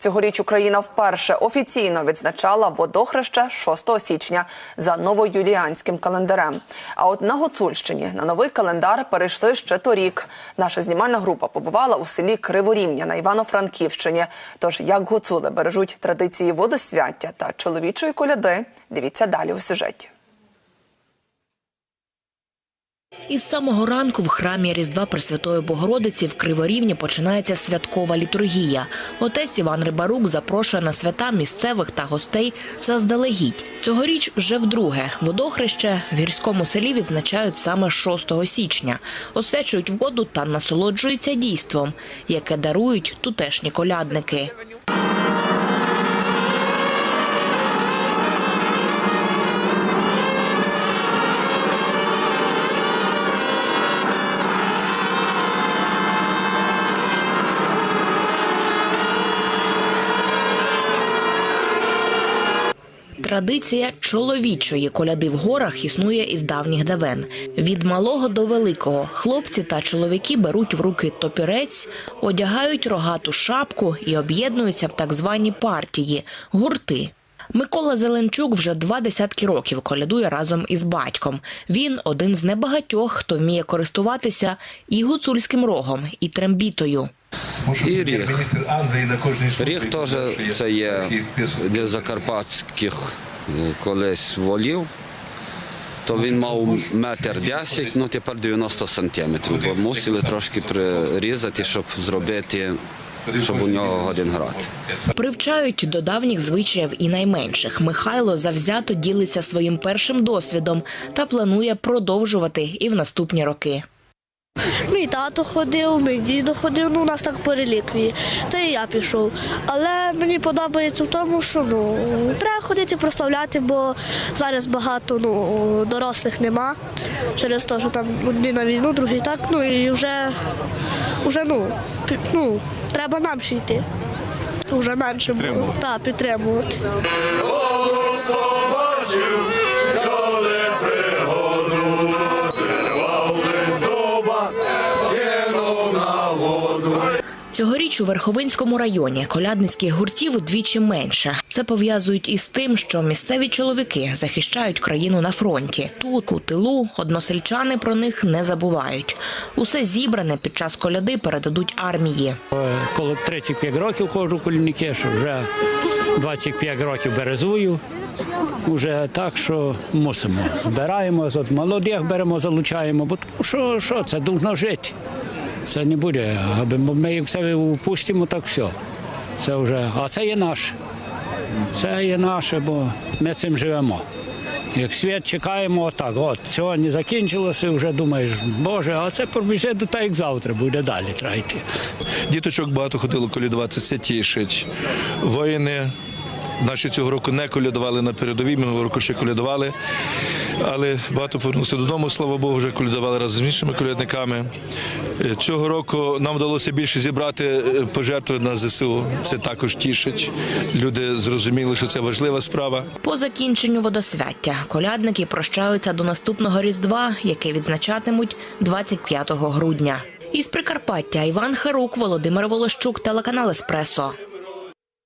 Цьогоріч Україна вперше офіційно відзначала водохреще 6 січня за новоюліанським календарем. А от на Гуцульщині на новий календар перейшли ще торік. Наша знімальна група побувала у селі Криворівня на Івано-Франківщині. Тож як гуцули бережуть традиції водосвяття та чоловічої коляди, дивіться далі у сюжеті. Із самого ранку в храмі Різдва Пресвятої Богородиці в Криворівні починається святкова літургія. Отець Іван Рибарук запрошує на свята місцевих та гостей заздалегідь. Цьогоріч вже вдруге водохреще в гірському селі відзначають саме 6 січня. Освячують воду та насолоджуються дійством, яке дарують тутешні колядники. Традиція чоловічої коляди в горах існує із давніх давен. Від малого до великого хлопці та чоловіки беруть в руки топірець, одягають рогату шапку і об'єднуються в так звані партії гурти. Микола Зеленчук вже два десятки років колядує разом із батьком. Він один з небагатьох, хто вміє користуватися і гуцульським рогом, і трембітою. І ріг. Ріг теж це є для закарпатських колись волів. То він мав метр десять, ну тепер 90 сантиметрів, бо мусили трошки прирізати, щоб зробити, щоб у нього годин грати. Привчають до давніх звичаїв і найменших. Михайло завзято ділиться своїм першим досвідом та планує продовжувати і в наступні роки. Мій тато ходив, мій дідо ходив, ну у нас так по реліквії. Та і я пішов. Але мені подобається в тому, що ну треба ходити прославляти, бо зараз багато ну, дорослих нема. Через те, що там одні на війну, другі так. Ну і вже, вже ну, пі- ну, треба нам ще йти. Вже менше було. Так, підтримувати. Цьогоріч у Верховинському районі колядницьких гуртів удвічі менше. Це пов'язують із тим, що місцеві чоловіки захищають країну на фронті. Тут, у тилу, односельчани про них не забувають. Усе зібране під час коляди передадуть армії. Е, Коло 35 років ходжу в колівники, що вже 25 років березую. Уже так, що мусимо. Збираємо, молодих беремо, залучаємо, бо що, що це должно жити. Це не буде, аби ми їх все впустимо, так все. Це вже, а це є наше. Це є наше, бо ми цим живемо. Як світ чекаємо, отак, от сьогодні закінчилося, вже думаєш, Боже, а це пробіже до так, як завтра буде далі треба йти. Діточок багато ходило колядувати, це тішить. Воїни наші цього року не колядували на передовій, минулого року ще колядували. Але багато повернувся додому, слава Богу, вже колядували разом з іншими колядниками. Цього року нам вдалося більше зібрати е, пожертви на ЗСУ. Це також тішить. Люди зрозуміли, що це важлива справа. По закінченню водосвяття колядники прощаються до наступного різдва, яке відзначатимуть 25 грудня. Із Прикарпаття Іван Харук, Володимир Волощук, телеканал Еспресо.